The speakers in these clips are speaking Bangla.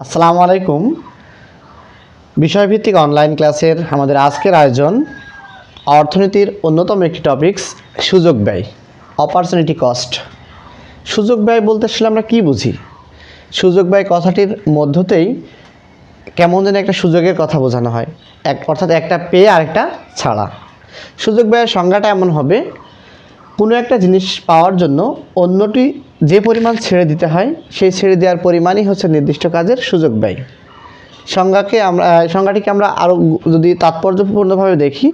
আসসালামু আলাইকুম। বিষয়ভিত্তিক অনলাইন ক্লাসের আমাদের আজকের আয়োজন, অর্থনীতির অন্যতম একটি টপিকস, সুযোগ ব্যয় অপরচুনিটি কস্ট সুযোগ ব্যয় বলতে আসলে আমরা কী বুঝি? সুযোগ ব্যয় কথাটির মধ্যতেই কেমন যেন একটা সুযোগের কথা বোঝানো হয়। এক অর্থাৎ একটা পেয়ে আরেকটা ছাড়া। সুযোগ ব্যয়ের সংজ্ঞাটা এমন হবে কোনো একটা জিনিস পাওয়ার জন্য অন্যটি যে পরিমাণ ছেড়ে দিতে হয়, সেই ছেড়ে দেওয়ার পরিমাণই হচ্ছে নির্দিষ্ট কাজের সুযোগ ব্যয়। সংজ্ঞাকে আমরা, সংজ্ঞাটিকে আমরা আরও যদি তাৎপর্যপূর্ণভাবে দেখি,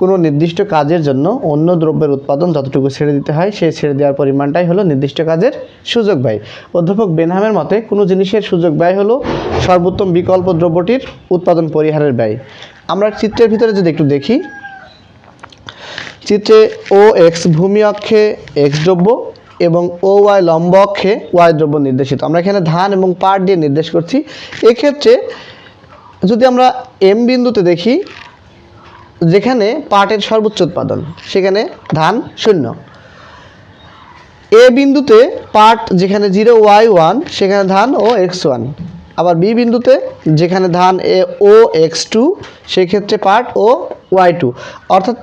কোনো নির্দিষ্ট কাজের জন্য অন্য দ্রব্যের উৎপাদন যতটুকু ছেড়ে দিতে হয়, সেই ছেড়ে দেওয়ার পরিমাণটাই হলো নির্দিষ্ট কাজের সুযোগ ব্যয়। অধ্যাপক বেনহামের মতে, কোনো জিনিসের সুযোগ ব্যয় হলো সর্বোত্তম বিকল্প দ্রব্যটির উৎপাদন পরিহারের ব্যয়। আমরা চিত্রের ভিতরে যদি একটু দেখি চিত্রে ও এক্স ভূমি অক্ষে এক্স দ্রব্য এবং ও ওয়াই লম্ব অক্ষে ওয়াই দ্রব্য নির্দেশিত। আমরা এখানে ধান এবং পাট দিয়ে নির্দেশ করছি। এক্ষেত্রে যদি আমরা এম বিন্দুতে দেখি, যেখানে পাটের সর্বোচ্চ উৎপাদন, সেখানে ধান শূন্য। এ বিন্দুতে পাট যেখানে জিরো ওয়াই ওয়ান সেখানে ধান ও এক্স ওয়ান আবার বি বিন্দুতে যেখানে ধান এ ও এক্স টু সেক্ষেত্রে পাট ও ওয়াই টু অর্থাৎ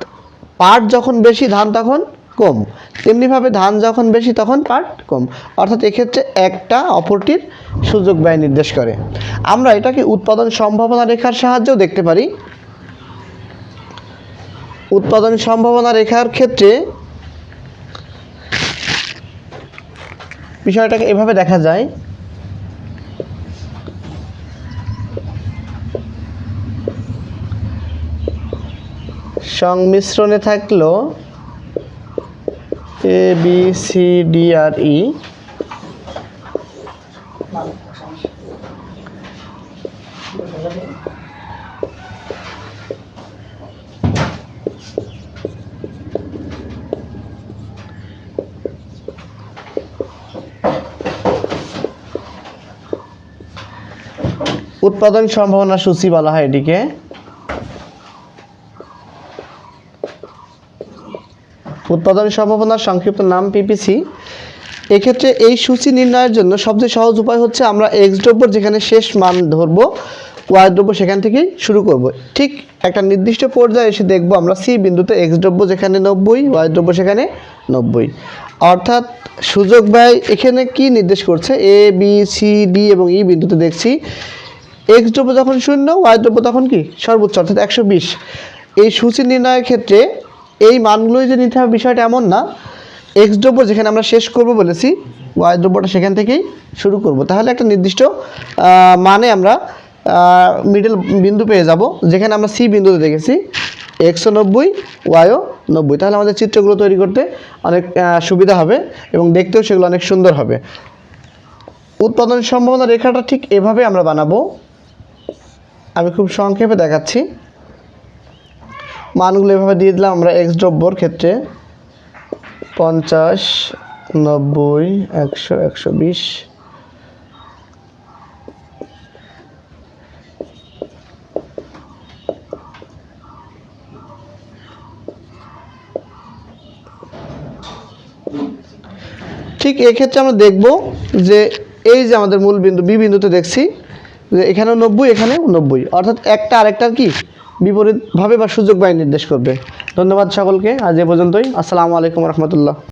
পাট যখন বেশি, ধান তখন কম। তেমনিভাবে ধান যখন বেশি, তখন পাট কম। অর্থাৎ এক্ষেত্রে একটা অপরটির সুযোগ ব্যয় নির্দেশ করে। আমরা এটাকে উৎপাদন সম্ভাবনা রেখার সাহায্যেও দেখতে পারি। উৎপাদন সম্ভাবনা রেখার ক্ষেত্রে বিষয়টাকে এভাবে দেখা যায়। সংমিশ্রণে থাকল এ বি সি ডি আর ই উৎপাদন সম্ভাবনা সূচি বলা হয় এটিকে। উৎপাদন সম্ভাবনার সংক্ষিপ্ত নাম পিপিসি এক্ষেত্রে এই সূচি নির্ণয়ের জন্য সবচেয়ে সহজ উপায় হচ্ছে আমরা এক্স দ্রব্য যেখানে শেষ মান ধরবো ওয়াই দ্রব্য সেখান থেকেই শুরু করব। ঠিক একটা নির্দিষ্ট পর্যায়ে এসে দেখব আমরা সি বিন্দুতে এক্স দ্রব্য যেখানে নব্বই ওয়াই দ্রব্য সেখানে নব্বই। অর্থাৎ সুযোগ ব্যয় এখানে কি নির্দেশ করছে? এ বি সি ডি এবং ই বিন্দুতে দেখছি। এক্স দ্রব্য যখন শূন্য ওয়াই দ্রব্য তখন কি? সর্বোচ্চ, অর্থাৎ একশো বিশ। এই সূচি নির্ণয়ের ক্ষেত্রে এই মানগুলোই যে নিতে হবে, বিষয়টা এমন না। এক্স দ্রব্য যেখানে আমরা শেষ করব বলেছি ওয়াই দ্রব্যটা সেখান থেকেই শুরু করব। তাহলে একটা নির্দিষ্ট মানে আমরা মিডল বিন্দু পেয়ে যাব, যেখানে আমরা সি বিন্দুতে দেখেছি। একশো নব্বই ওয়াইও নব্বই। তাহলে আমাদের চিত্রগুলো তৈরি করতে অনেক সুবিধা হবে এবং দেখতেও সেগুলো অনেক সুন্দর হবে। উৎপাদন সম্ভাবনা রেখাটা ঠিক এভাবে আমরা বানাবো। আমি খুব সংক্ষেপে দেখাচ্ছি। মানগুলো এভাবে দিয়ে দিলাম। আমরা এক্স দ্রব্যর ক্ষেত্রে পঞ্চাশ, নব্বই, একশো একশো বিশ, ঠিক এক্ষেত্রে আমরা দেখব যে এই যে আমাদের মূল বিন্দু, বি বিন্দুতে দেখছি যে এখানেও নব্বই এখানেও নব্বই। অর্থাৎ একটা আরেকটার কি? বিপরীতভাবে বা সুযোগ বাই নির্দেশ করবে। ধন্যবাদ সকলকে। আজ এ পর্যন্তই। আসসালামু আলাইকুম রহমতুল্লাহ।